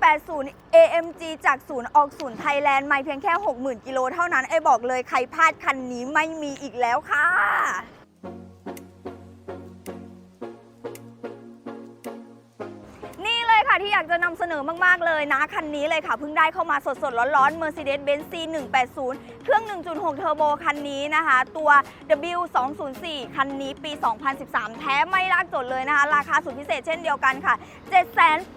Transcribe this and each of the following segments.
180 AMG จากศูนย์ออกศูนย์ไทยแลนด์ไม่เพียงแค่ 60,000 กิโลเท่านั้นไอ้บอกเลยใครพลาดคันนี้ไม่มีอีกแล้วค่ะ อยากจะนำเสนอมาก ๆ เลยนะ คันนี้เลยค่ะ เพิ่งได้เข้ามาสด ๆ ร้อนๆ Mercedes-Benz C180 เครื่อง 1.6 เทอร์โบคันนี้นะคะ ตัว W204 คันนี้ปี 2013 แท้ไม่ลากจดเลยนะคะ ราคาสุดพิเศษเช่นเดียวกันค่ะ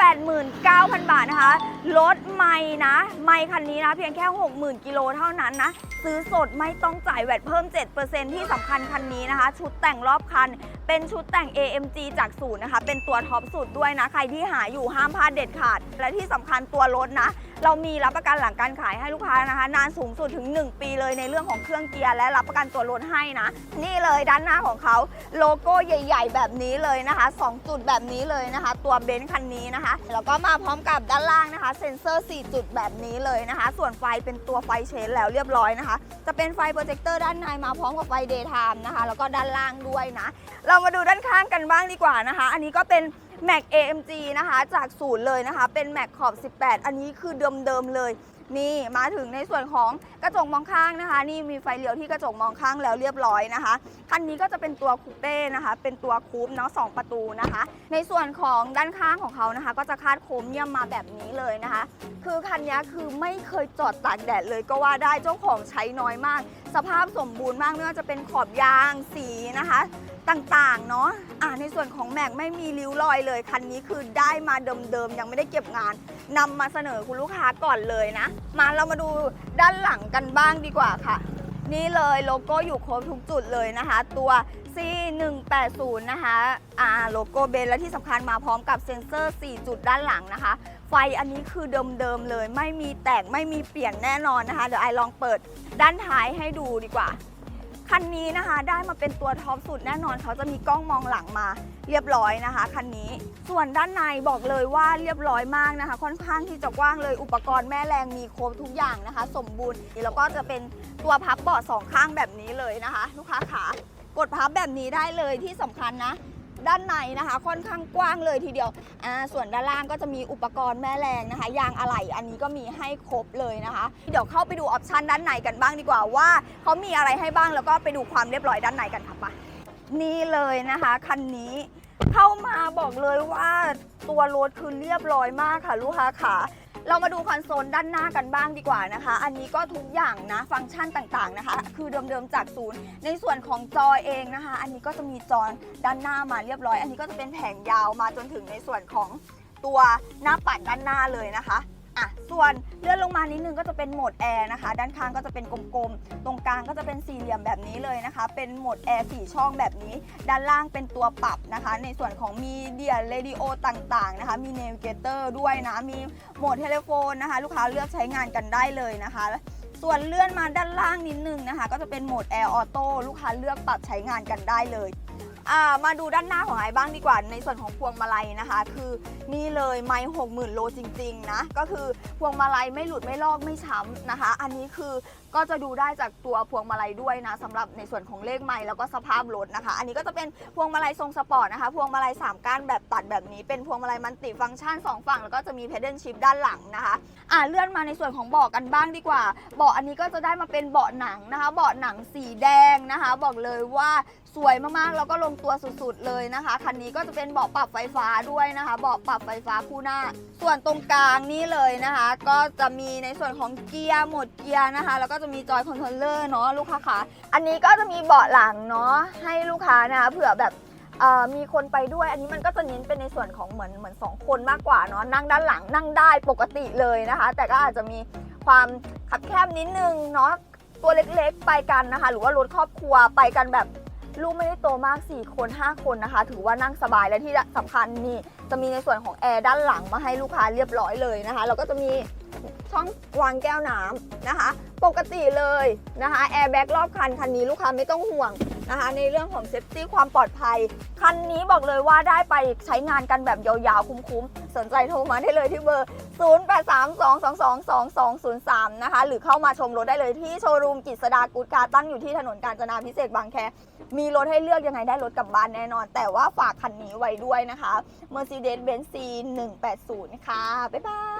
789,000 บาทนะคะรถใหม่นะ ไม่คันนี้นะ เพียงแค่ 60,000 กิโลเท่านั้นนะ ซื้อสดไม่ต้องจ่ายแวตเพิ่ม 7%ที่สำคัญคันนี้นะคะ ชุดแต่งรอบคันเป็นชุดแต่ง AMG จากศูนย์นะคะ เป็นตัวท็อปสุดด้วยนะ ใครที่หาอยู่ห้ามพลาดเด็ดขาด และที่สำคัญตัวรถนะ เรามีรับประกันหลังการขายให้ลูกค้านะคะ นานสูงสุดถึง 1 ปีเลยในเรื่องของเครื่องเกียร์และรับประกันตัวรถให้นะ นี่เลยด้านหน้าของเขาโลโก้ใหญ่ ๆ แบบนี้เลยนะคะ2จุดแบบนี้เลยนะคะ ตัวเบนซ์คันนี้นะคะแล้วก็มาพร้อมกับด้านล่างนะคะ เซ็นเซอร์ 4 จุดแบบนี้เลยนะคะ ส่วนไฟเป็นตัวไฟเชนแล้วเรียบร้อยนะคะ จะเป็นไฟโปรเจคเตอร์ด้านในมาพร้อมกับไฟเดย์ไทม์นะคะ แล้วก็ด้านล่างด้วยนะ เรามาดูด้านข้างกันบ้างดีกว่านะคะ อันนี้ก็เป็น Mac AMG นะคะ จากศูนย์เลยนะคะ เป็น Mac ขอบ 18 อันนี้คือเดิมๆเลย นี่มาถึงในส่วนของกระจกมองข้างนะคะ นี่มีไฟเลี้ยวที่กระจกมองข้างแล้วเรียบร้อยนะคะคันนี้ก็จะเป็นตัวคูเป้นะคะ เป็นตัวคูปเนาะสองประตูนะคะ ในส่วนของด้านข้างของเขานะคะ ก็จะคาดโครเมียมมาแบบนี้เลยนะคะ คือคันนี้คือไม่เคยจอดตากแดดเลยก็ว่าได้เจ้าของใช้น้อยมาก สภาพสมบูรณ์มากไม่ว่าจะเป็นขอบยางสีนะคะต่างๆ เนาะอ่าในส่วนของแม็กไม่มีริ้วรอยเลย คันนี้คือได้มาเดิมๆ ยังไม่ได้เก็บงาน นำมาเสนอคุณลูกค้าก่อนเลยนะ มาเรามาดูด้านหลังกันบ้างดีกว่าค่ะ นี่เลยโลโก้อยู่ครบทุกจุดเลยนะคะ ตัว C180 นะคะอ่าโลโก้เบนและที่สำคัญมาพร้อมกับเซ็นเซอร์ 4 จุดด้านหลังนะคะ ไฟอันนี้คือเดิมๆเลย ไม่มีแตกไม่มีเปลี่ยนแน่นอนนะคะ เดี๋ยวไอลองเปิดด้านท้ายให้ดูดีกว่า คันนี้นะคะได้มาเป็นตัวท็อปสุดแน่นอนเขาจะมีกล้องมองหลังมา เรียบร้อยนะคะคันนี้ ส่วนด้านในบอกเลยว่าเรียบร้อยมากนะคะ ค่อนข้างที่จะกว้างเลยอุปกรณ์แม่แรงมีครบทุกอย่างนะคะ สมบูรณ์แล้วก็จะเป็นตัวพับเบาะสองข้างแบบนี้เลยนะคะ ลูกค้าขากดพับแบบนี้ได้เลยที่สำคัญนะ ด้านในนะคะ ค่อนข้างกว้างเลยทีเดียวอ่าส่วนด้านล่างก็จะมีอุปกรณ์แม่แรงนะคะ ยางอะไหล่อันนี้ก็มีให้ครบเลยนะคะ เดี๋ยวเข้าไปดูออปชันด้านในกันบ้างดีกว่าว่าเขามีอะไรให้บ้างแล้วก็ไปดูความเรียบร้อยด้านในกันค่ะไปะนี่เลยนะคะคันนี้เข้ามาบอกเลยว่าตัวรถคือเรียบร้อยมากค่ะลูกค้าขา เรามาดูคอนโซลด้านหน้ากันบ้างดีกว่านะคะ อันนี้ก็ทุกอย่างนะฟังก์ชันต่างๆนะคะ คือเดิมๆจากศูนย์ ในส่วนของจอเองนะคะ อันนี้ก็จะมีจอด้านหน้ามาเรียบร้อย อันนี้ก็จะเป็นแผงยาวมาจนถึงในส่วนของตัวหน้าปัดด้านหน้าเลยนะคะ อะส่วนเลื่อนลงมานิดนึงก็จะเป็นโหมดแอร์นะคะ ด้านข้างก็จะเป็นกลมๆ ตรงกลางก็จะเป็นสี่เหลี่ยมแบบนี้เลยนะคะ เป็นโหมดแอร์สี่ช่องแบบนี้ ด้านล่างเป็นตัวปรับนะคะ ในส่วนของมีเดียเรดิโอต่างๆนะคะ มีเนวิเกเตอร์ด้วยนะ มีโหมดเทเลโฟนนะคะ ลูกค้าเลือกใช้งานกันได้เลยนะคะส่วนเลื่อนมาด้านล่างนิดนึงนะคะ ก็จะเป็นโหมดแอร์ออโต้ลูกค้าเลือกปรับใช้งานกันได้เลย มาดูด้านหน้าของไอ้บ้างดีกว่าในส่วนของพวงมาลัยนะคะ คือนี่เลยไม้หกหมื่นโลจริงๆนะก็คือพวงมาลัยไม่หลุดไม่ลอกไม่ช้ำนะคะ อันนี้คือ ก็จะดูได้จากตัวพวงมาลัยด้วยนะสำหรับในส่วนของเลขไม้แล้วก็สภาพรถนะคะ อันนี้ก็จะเป็นพวงมาลัยทรงสปอร์ตนะคะพวงมาลัยสามก้านแบบตัดแบบนี้เป็นพวงมาลัยมันติฟังก์ชันสองฝั่ง แล้วก็จะมีเพดเดิลชิพด้านหลังนะคะอ่าเลื่อนมาในส่วนของเบาะกันบ้างดีกว่าเบาะอันนี้ก็จะได้มาเป็นเบาะหนังนะคะเบาะหนังสีแดงนะคะ บอกเลยว่าสวยมากๆแล้วก็ลงตัวสุดๆเลยนะคะคันนี้ก็จะเป็นเบาะปรับไฟฟ้าด้วยนะคะเบาะปรับไฟฟ้าคู่หน้า ส่วนตรงกลางนี่เลยนะคะ ก็จะมีในส่วนของเกียร์โหมดเกียร์นะคะ แล้วก็จะจะมีจอยคอนโทรลเลอร์เนาะลูกค้าคะอันนี้ก็จะมีเบาะหลังเนาะให้ลูกค้านะคะเผื่อแบบมีคนไปด้วย อันนี้มันก็จะเน้นเป็นในส่วนของเหมือนเหมือนสองคนมากกว่าเนาะนั่งด้านหลังนั่งได้ปกติเลยนะคะ แต่ก็อาจจะมีความขับแคบนิดนึงเนาะตัวเล็กๆไปกันนะคะ หรือว่ารถครอบครัวไปกันแบบลูกไม่ได้โตมาก 4 คน 5 คนนะคะ ถือว่านั่งสบายและที่สำคัญนี่จะมีในส่วนของแอร์ด้านหลังมาให้ลูกค้าเรียบร้อยเลยนะคะแล้วก็จะมีช่องวางแก้วน้ำนะคะ ปกติเลยนะคะแอร์แบ็กรอบคันคันนี้ลูกค้าไม่ต้องห่วงนะคะในเรื่องของเซฟตี้ความปลอดภัย คันนี้บอกเลยว่าได้ไปใช้งานกันแบบยาวๆ คุ้มๆ สนใจโทรมาได้เลยที่เบอร์ 0832222203 นะคะ หรือเข้ามาชมรถได้เลยที่โชว์รูมกิจสดากูดการ์ตั้งอยู่ที่ถนนกาญจนาพิเศษบางแค มีรถให้เลือกยังไงได้รถกลับบ้านแน่นอน แต่ว่าฝากคันนี้ไว้ด้วยนะคะ Mercedes-Benz C180 ค่ะ บ๊ายบาย